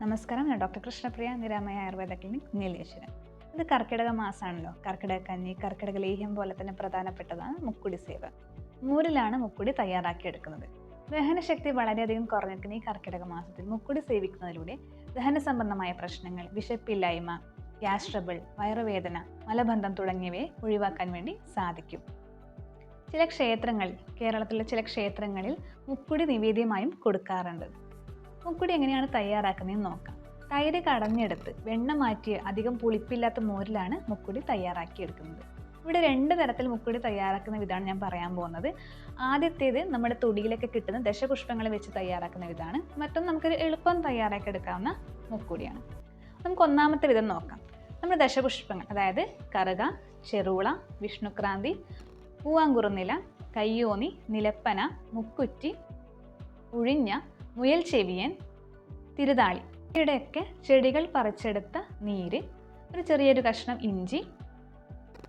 നമസ്കാരം. ഞാൻ doctor Krishnapriya Niramaya Ayurveda clinic Nileshwaram. ഇത് കർക്കിടക മാസമാണല്ലോ കർക്കിടക കഞ്ഞി കർക്കിടക ലേഹ്യം പോലെ തന്നെ പ്രധാനപ്പെട്ടതാണ് മുക്കുടി സേവ മൂരിലാണ് മുക്കുടി തയ്യാറാക്കിയെടുക്കുന്നത്. ദഹനശക്തി വളരെയധികം കുറഞ്ഞിരിക്കുന്ന ഈ കർക്കിടക മാസത്തിൽ മുക്കുടി സേവിക്കുന്നതിലൂടെ ദഹന സംബന്ധമായ പ്രശ്നങ്ങൾ വിശപ്പില്ലായ്മ ഗ്യാസ് ട്രബിൾ വയറുവേദന മലബന്ധം തുടങ്ങിയവയെ ഒഴിവാക്കാൻ വേണ്ടി സാധിക്കും. ചില ക്ഷേത്രങ്ങളിൽ കേരളത്തിലെ ചില ക്ഷേത്രങ്ങളിൽ മുക്കുടി നിവേദ്യമായും കൊടുക്കാറുണ്ട്. മുക്കുടി എങ്ങനെയാണ് തയ്യാറാക്കുന്നതെന്ന് നോക്കാം. തൈര് കടഞ്ഞെടുത്ത് വെണ്ണ മാറ്റി അധികം പുളിപ്പില്ലാത്ത മോരിലാണ് മുക്കുടി തയ്യാറാക്കിയെടുക്കുന്നത്. ഇവിടെ രണ്ട് തരത്തിൽ മുക്കുടി തയ്യാറാക്കുന്ന വിധമാണ് ഞാൻ പറയാൻ പോകുന്നത്. ആദ്യത്തേത് നമ്മുടെ തൊടിയിലൊക്കെ കിട്ടുന്ന ദശപുഷ്പങ്ങൾ വെച്ച് തയ്യാറാക്കുന്ന വിധമാണ് മറ്റൊന്ന് നമുക്ക് എളുപ്പം തയ്യാറാക്കി എടുക്കാവുന്ന മുക്കുടിയാണ്. നമുക്ക് ഒന്നാമത്തെ വിധം നോക്കാം. നമ്മുടെ ദശപുഷ്പങ്ങൾ അതായത് കറുക ചെറുള വിഷ്ണുക്രാന്തി പൂവാങ്കുറുനില കയ്യോന്നി നിലപ്പന മുക്കുറ്റി ഉഴിഞ്ഞ മുയൽ ചെവിയൻ തിരുതാളി. ഇവിടെയൊക്കെ ചെടികൾ പറിച്ചെടുത്ത നീര് ഒരു ചെറിയൊരു കഷ്ണം ഇഞ്ചി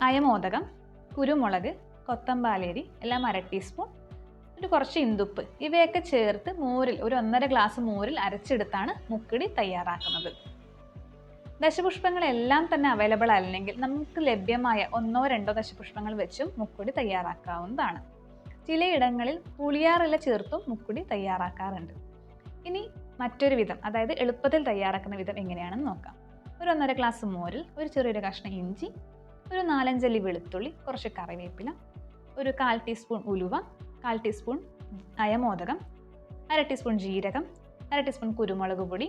അയമോദകം കുരുമുളക് കൊത്തമ്പാലേരി എല്ലാം അര ടീസ്പൂൺ ഒരു കുറച്ച് ഇന്തുപ്പ് ഇവയൊക്കെ ചേർത്ത് മോരിൽ ഒരു ഒന്നര ഗ്ലാസ് മോരിൽ അരച്ചെടുത്താണ് മുക്കിടി തയ്യാറാക്കുന്നത്. ദശപുഷ്പങ്ങളെല്ലാം തന്നെ അവൈലബിൾ അല്ലെങ്കിൽ നമുക്ക് ലഭ്യമായ ഒന്നോ രണ്ടോ ദശപുഷ്പങ്ങൾ വെച്ചും മുക്കുടി തയ്യാറാക്കാവുന്നതാണ്. ചിലയിടങ്ങളിൽ പുളിയാറില ചേർത്തും മുക്കുടി തയ്യാറാക്കാറുണ്ട്. ഇനി മറ്റൊരു വിധം അതായത് എളുപ്പത്തിൽ തയ്യാറാക്കുന്ന വിധം എങ്ങനെയാണെന്ന് നോക്കാം. ഒരു ഒന്നര ഗ്ലാസ് മോരിൽ ഒരു ചെറിയൊരു കഷ്ണം ഇഞ്ചി ഒരു നാലഞ്ചല്ലി വെളുത്തുള്ളി കുറച്ച് കറിവേപ്പില ഒരു കാൽ ടീസ്പൂൺ ഉലുവ കാൽ ടീസ്പൂൺ അയമോദകം അര ടീസ്പൂൺ ജീരകം അര ടീസ്പൂൺ കുരുമുളക് പൊടി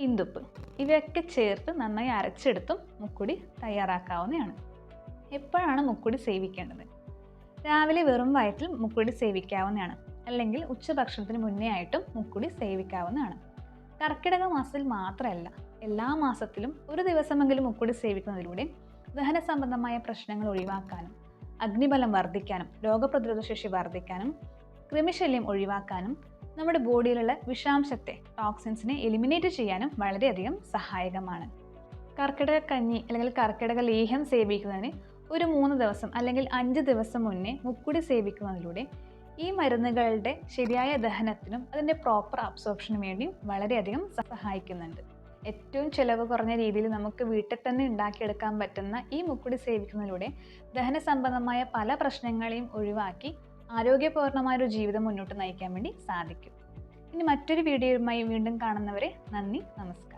ഇന്തുപ്പ് ഇവയൊക്കെ ചേർത്ത് നന്നായി അരച്ചെടുത്തും മുക്കുടി തയ്യാറാക്കാവുന്നതാണ്. എപ്പോഴാണ് മുക്കുടി സേവിക്കേണ്ടത്? രാവിലെ വെറും വയറ്റിൽ മുക്കുടി സേവിക്കാവുന്നതാണ്. അല്ലെങ്കിൽ ഉച്ചഭക്ഷണത്തിന് മുന്നേ ആയിട്ടും മുക്കുടി സേവിക്കാവുന്നതാണ്. കർക്കിടക മാസത്തിൽ മാത്രമല്ല എല്ലാ മാസത്തിലും ഒരു ദിവസമെങ്കിലും മുക്കുടി സേവിക്കുന്നതിലൂടെ ദഹന സംബന്ധമായ പ്രശ്നങ്ങൾ ഒഴിവാക്കാനും അഗ്നിബലം വർദ്ധിക്കാനും രോഗപ്രതിരോധ ശേഷി വർദ്ധിക്കാനും കൃമിശല്യം ഒഴിവാക്കാനും നമ്മുടെ ബോഡിയിലുള്ള വിഷാംശത്തെ ടോക്സിൻസിനെ എലിമിനേറ്റ് ചെയ്യാനും വളരെയധികം സഹായകമാണ്. കർക്കിടക കഞ്ഞി അല്ലെങ്കിൽ കർക്കിടക ലേഹ്യം സേവിക്കുന്നതിന് ഒരു മൂന്ന് ദിവസം അല്ലെങ്കിൽ അഞ്ച് ദിവസം മുന്നേ മുക്കുടി സേവിക്കുന്നതിലൂടെ ഈ മരുന്നുകളുടെ ശരിയായ ദഹനത്തിനും അതിന്റെ പ്രോപ്പർ അബ്സോർപ്ഷനും വേണ്ടിയും വളരെയധികം സഹായിക്കുന്നുണ്ട്. ഏറ്റവും ചിലവ് കുറഞ്ഞ രീതിയിൽ നമുക്ക് വീട്ടിൽ തന്നെ ഉണ്ടാക്കിയെടുക്കാൻ പറ്റുന്ന ഈ മുക്കുടി സേവിക്കുന്നതിലൂടെ ദഹന സംബന്ധമായ പല പ്രശ്നങ്ങളെയും ഒഴിവാക്കി ആരോഗ്യപൂർണമായ ഒരു ജീവിതം മുന്നോട്ട് നയിക്കാൻ വേണ്ടി സാധിക്കും. ഇനി മറ്റൊരു വീഡിയോയുമായി വീണ്ടും കാണുന്നവരെ നന്ദി നമസ്കാരം.